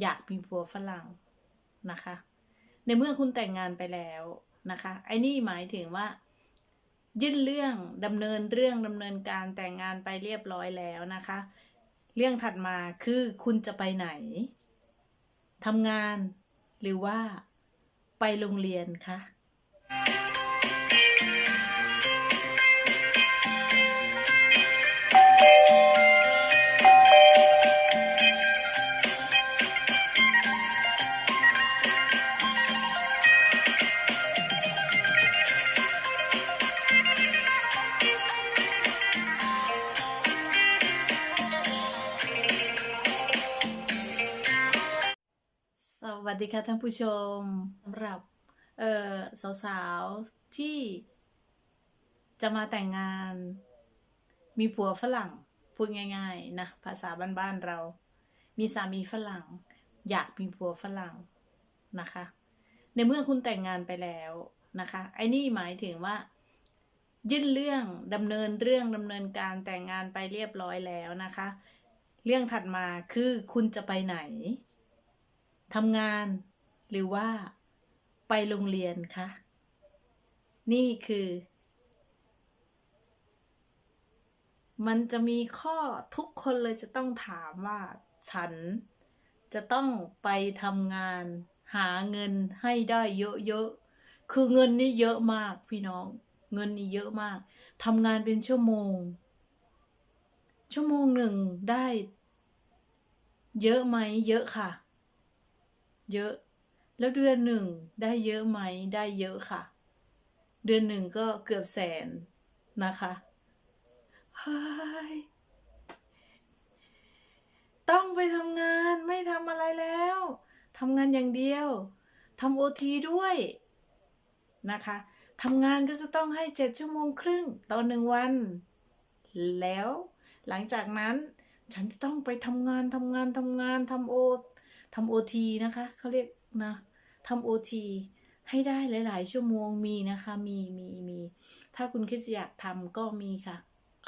อยากมีผัวฝรั่งนะคะ ในเมื่อคุณแต่งงานไปแล้วนะคะ ไอ้นี่หมายถึงว่า ยื่นเรื่องดำเนินเรื่องดำเนินการแต่งงานไปเรียบร้อยแล้วนะคะ เรื่องถัดมาคือคุณจะไปไหนทำงานหรือว่าไปโรงเรียนคะ วัสดีค่ะท่านผู้ชมสำหรับเอ่อสาวๆที่จะมาแต่งงาน มีผัวฝรั่งพูดง่าย ๆ นะ ภาษาบ้านๆเรา มีสามีฝรั่ง อยากมีผัวฝรั่งนะคะ ในเมื่อคุณแต่งงานไปแล้วนะคะ ไอ้นี่หมายถึงว่า ยื่นเรื่องดำเนินเรื่องดำเนินการแต่งงานไปเรียบร้อยแล้วนะคะ เรื่องถัดมาคือคุณจะไปไหน ทำงาน หรือว่าไปโรงเรียนคะ นี่คือ มันจะมีข้อทุกคนเลยจะต้องถามว่า ฉันจะต้องไปทำงานหาเงินให้ได้เยอะๆ คือเงินนี่เยอะมากพี่น้อง เงินนี่เยอะมาก ทำงานเป็นชั่วโมง ชั่วโมงหนึ่งได้ เยอะไหม เยอะค่ะ เยอะ แล้วเดือนหนึ่งได้เยอะไหมได้เยอะค่ะ เดือนหนึ่งก็เกือบแสนนะคะเฮ้ยต้องไปทำงานไม่ทำอะไรแล้วทำงานอย่างเดียวทำโอทีด้วยนะคะทำงานก็จะต้องให้เจ็ดชั่วโมงครึ่งต่อหนึ่งวัน แล้วหลังจากนั้นฉันจะต้องไปทำงานทำงานทำงานทำโอ ทำโอทีนะคะเขาเรียกนะทำโอทีให้ได้หลาย ๆ ชั่วโมงมีนะคะมีมีมีถ้าคุณคิดจะอยากทำก็มีค่ะ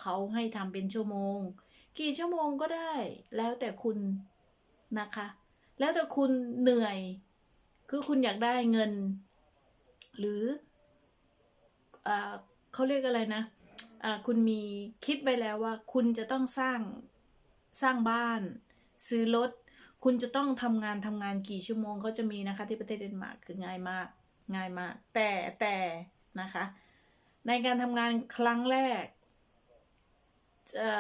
เขาให้ทำเป็นชั่วโมง กี่ชั่วโมงก็ได้ แล้วแต่คุณนะคะ แล้วแต่คุณเหนื่อย คือคุณอยากได้เงิน หรืออ่าเขาเรียกอะไรนะอ่าคุณมีคิดไปแล้วว่า คุณจะต้องสร้างสร้างบ้าน ซื้อรถ คุณจะต้องทำงานทำงานกี่ชั่วโมงเขาจะมีนะคะที่ประเทศเดนมาร์กคือง่ายมากง่ายมาก แต่แต่นะคะ ในการทำงานครั้งแรกจะ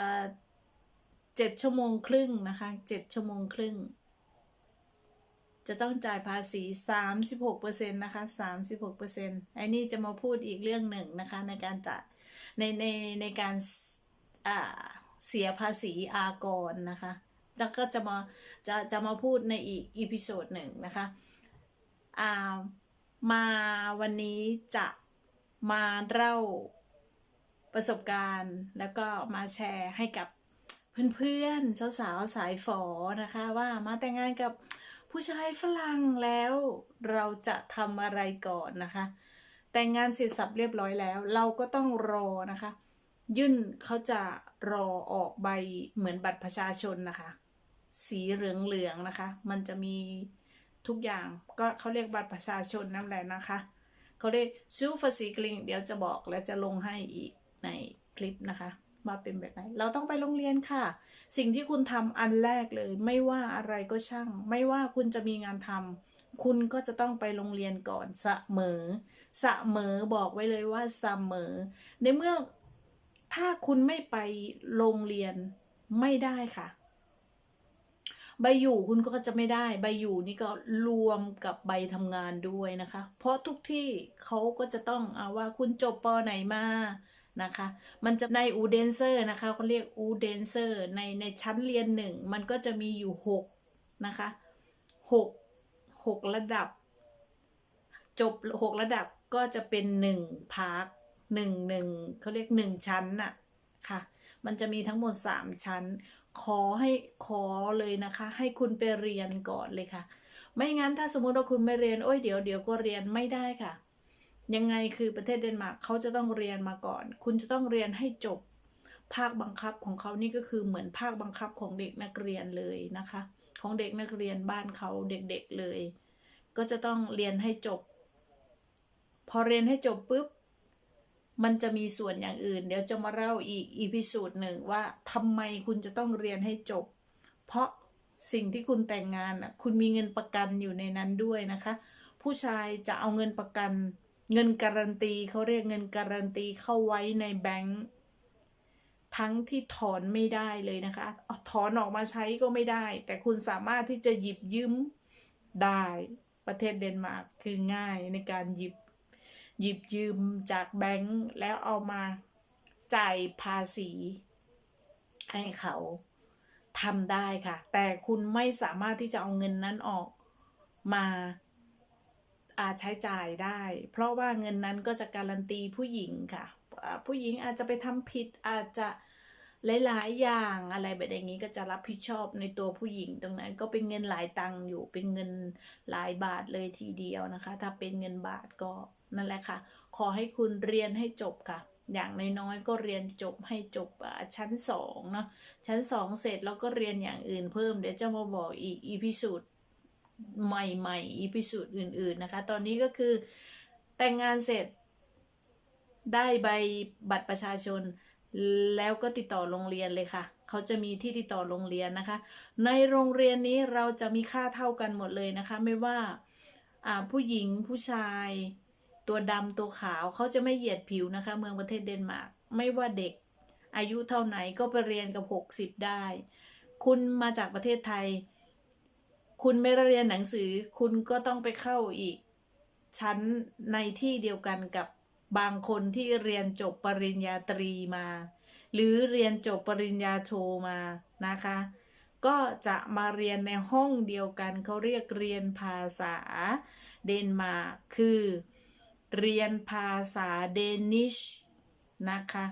เจ็ดชั่วโมงครึ่งนะคะเจ็ดชั่วโมงครึ่ง จะต้องจ่ายภาษีสามสิบหกเปอร์เซ็นต์นะคะสามสิบหกเปอร์เซ็นต์ไอ้นี่จะมาพูดอีกเรื่องหนึ่งนะคะ ในการจ่ายในในในการอ่าเสียภาษีอากรนะคะ จะก็จะมาจะจะมาพูดในอีกอีพิโซดหนึ่งนะคะอ่ามาวันนี้จะมาเล่าประสบการณ์ แล้วก็มาแชร์ให้กับเพื่อนๆสาวๆสายฝอนะคะว่ามาแต่งงานกับผู้ชายฝรั่งแล้วเราจะทำอะไรก่อนนะคะ แต่งงานเสร็จสับเรียบร้อยแล้ว เราก็ต้องรอนะคะ ยื่นเขาจะรอออกใบเหมือนบัตรประชาชนนะคะ สีเหลืองๆนะคะ มันจะมีทุกอย่างก็เขาเรียกบัตรประชาชนนั่นแหละนะคะเขาเรียกซูฟาสีกลิงเดี๋ยวจะบอกและจะลงให้อีกในคลิปนะคะว่าเป็นแบบไหน เราต้องไปโรงเรียนค่ะ สิ่งที่คุณทำอันแรกเลย ไม่ว่าอะไรก็ช่าง ไม่ว่าคุณจะมีงานทำคุณก็จะต้องไปโรงเรียนก่อนเสมอเสมอบอกไว้เลยว่าเสมอ ในเมื่อถ้าคุณไม่ไปโรงเรียนไม่ได้ค่ะ ใบอยู่คุณก็จะไม่ได้ ใบอยู่นี่ก็รวมกับใบทำงานด้วยนะคะ เพราะทุกที่เขาก็จะต้องเอาว่าคุณจบปอไหนมานะคะ มันจะในอูเดนเซอร์นะคะเขาเรียกอูเดนเซอร์ในในชั้นเรียนหนึ่งมันก็จะมีอยู่หกนะคะหกหกระดับ จบหกระดับก็จะเป็นหนึ่งพาร์คหนึ่งหนึ่งเขาเรียกหนึ่งชั้นน่ะค่ะ มันจะมีทั้งหมดสามชั้น ขอให้ขอเลยนะคะ ให้คุณไปเรียนก่อนเลยค่ะ ไม่งั้นถ้าสมมติว่าคุณไม่เรียนโอ้ยเดี๋ยวเดี๋ยวก็เรียนไม่ได้ค่ะ ยังไงคือประเทศเดนมาร์กเขาจะต้องเรียนมาก่อน คุณจะต้องเรียนให้จบ ภาคบังคับของเขานี่ก็คือเหมือนภาคบังคับของเด็กนักเรียนเลยนะคะ ของเด็กนักเรียนบ้านเขาเด็กๆเลย ก็จะต้องเรียนให้จบ พอเรียนให้จบปุ๊บ มันจะมีส่วนอย่างอื่น เดี๋ยวจะมาเล่าอีกอีพิสูจน์หนึ่งว่าทำไมคุณจะต้องเรียนให้จบ เพราะสิ่งที่คุณแต่งงานอะคุณมีเงินประกันอยู่ในนั้นด้วยนะคะ ผู้ชายจะเอาเงินประกัน เงินการันตีเขาเรียกเงินการันตีเข้าไว้ในแบงก์ทั้งที่ถอนไม่ได้เลยนะคะถอนออกมาใช้ก็ไม่ได้ แต่คุณสามารถที่จะหยิบยืมได้ประเทศเดนมาร์กคือง่ายในการหยิบ หยิบยืมจากแบงก์แล้วเอามาจ่ายภาษี ให้เขาทำได้ค่ะ แต่คุณไม่สามารถที่จะเอาเงินนั้นออกมาอาใช้จ่ายได้ เพราะว่าเงินนั้นก็จะการันตีผู้หญิงค่ะ ผู้หญิงอาจจะไปทำผิดอาจจะ หลายๆ อย่างอะไรแบบอย่างนี้ก็จะรับผิดชอบในตัวผู้หญิง ตรงนั้นก็เป็นเงินหลายตังค์อยู่เป็นเงินหลายบาทเลยทีเดียวนะคะ ถ้าเป็นเงินบาทก็นั่นแหละค่ะ ขอให้คุณเรียนให้จบค่ะ อย่างน้อยๆก็เรียนจบให้จบอ่าชั้นสองเนาะชั้นสองเสร็จแล้วก็เรียนอย่างอื่นเพิ่มเดี๋ยวจะมาบอกอีกอีพิสูจน์ใหม่ๆอีพิสูจน์อื่น ๆนะคะ ตอนนี้ก็คือแต่งงานเสร็จได้ใบบัตรประชาชน แล้วก็ติดต่อโรงเรียนเลยค่ะ เขาจะมีที่ติดต่อโรงเรียนนะคะ ในโรงเรียนนี้เราจะมีค่าเท่ากันหมดเลยนะคะ ไม่ว่าผู้หญิงผู้ชาย ตัวดำตัวขาวเขาจะไม่เหยียดผิวนะคะ เมืองประเทศเดนมาร์กไม่ว่าเด็ก อายุเท่าไหนก็ไปเรียนกับหกสิบได้ คุณมาจากประเทศไทย คุณไม่ได้เรียนหนังสือ คุณก็ต้องไปเข้าอีกชั้นในที่เดียวกันกับ บางคนที่เรียนจบปริญญาตรีมา หรือเรียนจบปริญญาโทมานะคะ ก็จะมาเรียนในห้องเดียวกันเขาเรียกเรียนภาษาเดนมาร์กคือ เรียนภาษาเดนิชนะคะ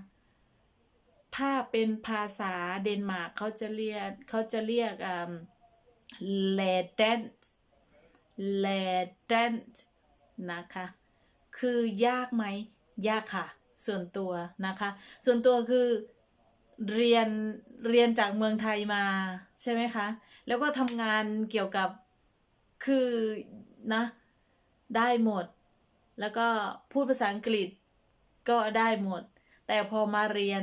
ถ้าเป็นภาษาเดนมาร์กเขาจะเรียกเขาจะเรียกอ่าเลเดนเลเดนนะคะ คือยากไหมยากค่ะ ส่วนตัวนะคะ ส่วนตัวคือเรียนเรียนจากเมืองไทยมาใช่ไหมคะ แล้วก็ทำงานเกี่ยวกับคือนะได้หมด แล้วก็พูดภาษาอังกฤษก็ได้หมด แต่พอมาเรียน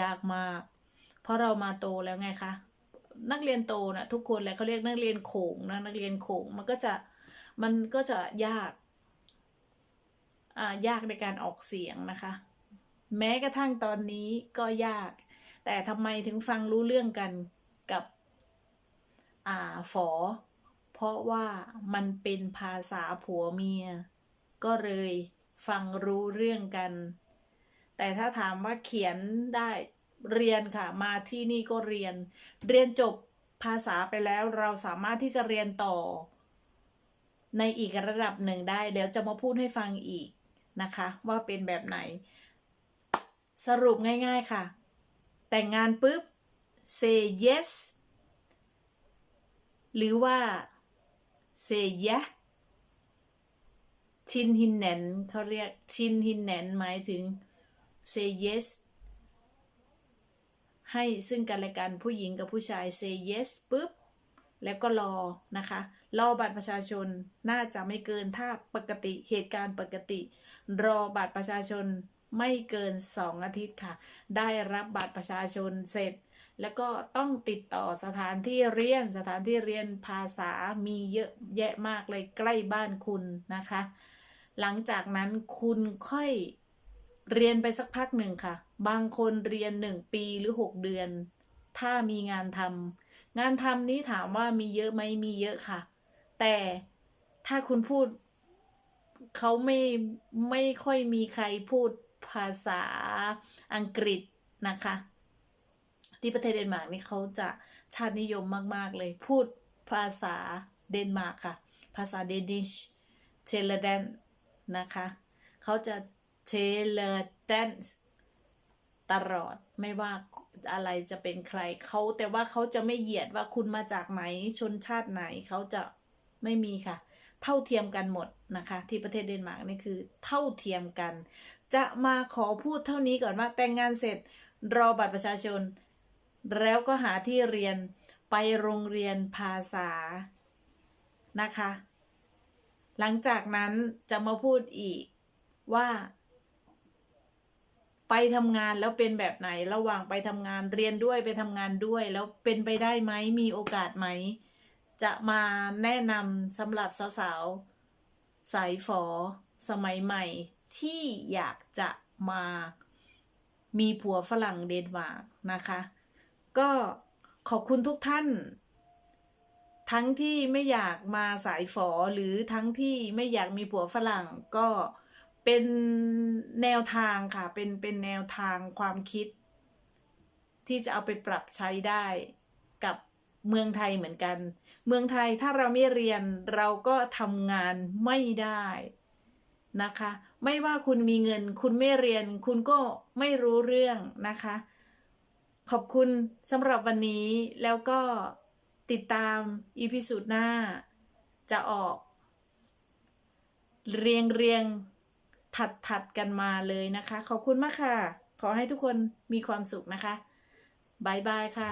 ยากมาก เพราะเรามาโตแล้วไงคะ นักเรียนโตนะทุกคนแหละเขาเรียกนักเรียนโขงนะนักเรียนโขงมันก็จะมันก็จะยาก ยากในการออกเสียงนะคะ แม้กระทั่งตอนนี้ก็ยาก แต่ทำไมถึงฟังรู้เรื่องกันกับอ่าฝอ เพราะว่ามันเป็นภาษาผัวเมีย ก็เลยฟังรู้เรื่องกัน แต่ถ้าถามว่าเขียนได้เรียนค่ะ มาที่นี่ก็เรียน เรียนจบภาษาไปแล้วเราสามารถที่จะเรียนต่อ ในอีกระดับหนึ่งได้ เดี๋ยวจะมาพูดให้ฟังอีก นะคะ ว่าเป็นแบบไหน สรุปง่ายๆค่ะ แต่งงานปุ๊บ say yes หรือว่า say yes ชินฮินแนนเขาเรียกชินฮินแนนหมายถึง say yes ให้ซึ่งกันและกันผู้หญิงกับผู้ชาย say yes ปุ๊บ แล้วก็รอนะคะ รอบัตรประชาชนน่าจะไม่เกินถ้าปกติเหตุการณ์ปกติ รอบัตรประชาชนไม่เกิน 2 อาทิตย์ค่ะ ได้รับบัตรประชาชนเสร็จ แล้วก็ต้องติดต่อสถานที่เรียนสถานที่เรียนภาษามีเยอะแยะมากเลยใกล้บ้านคุณนะคะ หลังจากนั้นคุณค่อยเรียนไปสักพักหนึ่งค่ะ บางคนเรียนหนึ่งปีหรือ 6 เดือน ถ้ามีงานทำงานทำนี้ถามว่ามีเยอะไหมมีเยอะค่ะ แต่ถ้าคุณพูดเขาไม่ไม่ค่อยมีใครพูดภาษาอังกฤษนะคะ ที่ประเทศเดนมาร์กนี่เขาจะชาตินิยมมาก ๆ เลย พูดภาษาเดนมาร์กค่ะ ภาษาเดนิชเชลเดนนะคะเขาจะเชลเดนตลอดไม่ว่าอะไรจะเป็นใครเขาแต่ว่าเขาจะไม่เหยียดว่าคุณมาจากไหนชนชาติไหนเขาจะ ไม่มีค่ะ เท่าเทียมกันหมดนะคะ ที่ประเทศเดนมาร์กนี่คือเท่าเทียมกัน จะมาขอพูดเท่านี้ก่อนว่าแต่งงานเสร็จรอบัตรประชาชน แล้วก็หาที่เรียนไปโรงเรียนภาษานะคะ หลังจากนั้นจะมาพูดอีกว่า ไปทำงานแล้วเป็นแบบไหนระหว่างไปทำงานเรียนด้วยไปทำงานด้วย แล้วเป็นไปได้ไหมมีโอกาสไหม จะมาแนะนำสำหรับสาวๆสายฝอสมัยใหม่ ที่อยากจะมามีผัวฝรั่งเดนมาร์กนะคะ ก็ขอบคุณทุกท่าน ทั้งที่ไม่อยากมาสายฝอหรือทั้งที่ไม่อยากมีผัวฝรั่งก็เป็นแนวทางค่ะ เป็นเป็นแนวทางความคิด ที่จะเอาไปปรับใช้ได้กับ เมืองไทยเหมือนกัน เมืองไทยถ้าเราไม่เรียนเราก็ทำงานไม่ได้นะคะ ไม่ว่าคุณมีเงิน คุณไม่เรียน คุณก็ไม่รู้เรื่องนะคะ ขอบคุณสำหรับวันนี้แล้วก็ติดตามอีพิสูดหน้า จะออก เรียงเรียงถัดถัดกันมาเลยนะคะ ขอบคุณมากค่ะ ขอให้ทุกคนมีความสุขนะคะบายบายค่ะ